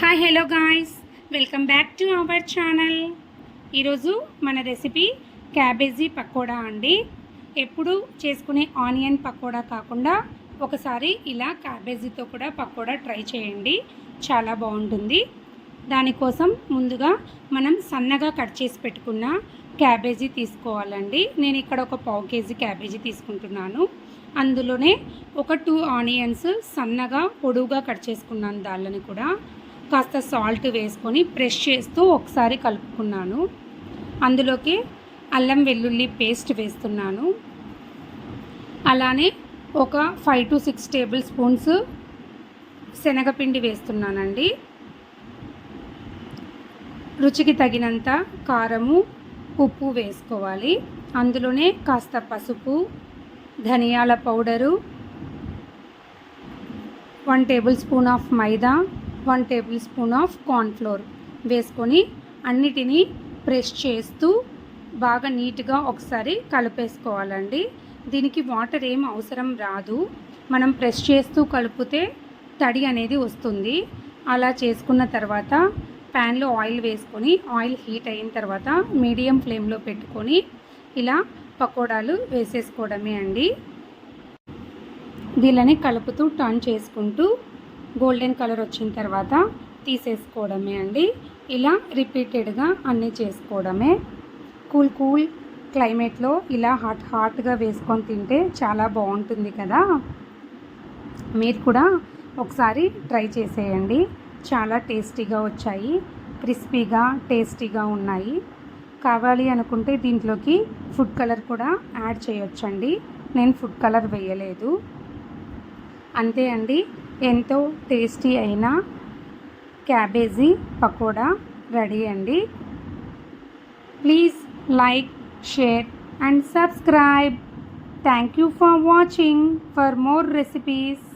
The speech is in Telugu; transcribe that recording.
Hi hello guys welcome back to our channel ఈరోజు మన రెసిపీ క్యాబేజీ పకోడా అండి. ఎప్పుడు చేసుకునే ఆనియన్ పకోడా కాకుండా ఒకసారి ఇలా క్యాబేజీతో కూడా పకోడా ట్రై చేయండి. చాలా బాగుంటుంది. దానికోసం ముందుగా మనం సన్నగా కట్ చేసి పెట్టుకున్న క్యాబేజీ తీసుకోవాలండి. నేను ఇక్కడ ఒక పావు కేజీ క్యాబేజీ తీసుకుంటున్నాను. అందులోనే ఒక టూ ఆనియన్స్ సన్నగా పొడువుగా కట్ చేసుకున్నాను దాళ్ళని కూడా. కాస్త సాల్ట్ వేసుకొని ప్రెష్ చేస్తూ ఒకసారి కలుపుకున్నాను. అందులోకి అల్లం వెల్లుల్లి పేస్ట్ వేస్తున్నాను. అలానే ఒక five to six tablespoons శనగపిండి వేస్తున్నానండి. రుచికి తగినంత కారము ఉప్పు వేసుకోవాలి. అందులోనే కాస్త పసుపు ధనియాల powder one tablespoon of maida one tablespoon of cornflour వేసుకొని అన్నిటినీ ప్రెస్ చేస్తూ బాగా నీట్గా ఒకసారి కలిపేసుకోవాలండి. దీనికి వాటర్ ఏం అవసరం రాదు. మనం ప్రెస్ చేస్తూ కలిపితే తడి అనేది వస్తుంది. అలా చేసుకున్న తర్వాత ప్యాన్లో ఆయిల్ వేసుకొని ఆయిల్ హీట్ అయిన తర్వాత మీడియం ఫ్లేమ్లో పెట్టుకొని ఇలా పకోడాలు వేసేసుకోవడమే అండి. వీళ్ళని కలుపుతూ టర్న్ చేసుకుంటూ గోల్డెన్ కలర్ వచ్చిన తర్వాత తీసేసుకోవడమే అండి. ఇలా రిపీటెడ్గా అన్నీ చేసుకోవడమే. కూల్ కూల్ క్లైమేట్లో ఇలా హాట్ హాట్గా వేసుకొని తింటే చాలా బాగుంటుంది కదా. మీరు కూడా ఒకసారి ట్రై చేసేయండి. చాలా టేస్టీగా వచ్చాయి. క్రిస్పీగా టేస్టీగా ఉన్నాయి. కావాలి అనుకుంటే దీంట్లోకి ఫుడ్ కలర్ కూడా యాడ్ చేయొచ్చండి. నేను ఫుడ్ కలర్ వేయలేదు. అంతే అండి. ఎంతో టేస్టీ అయిన క్యాబేజీ పకోడా రెడీ అండి. Please like share and subscribe. Thank you for watching. For more recipes.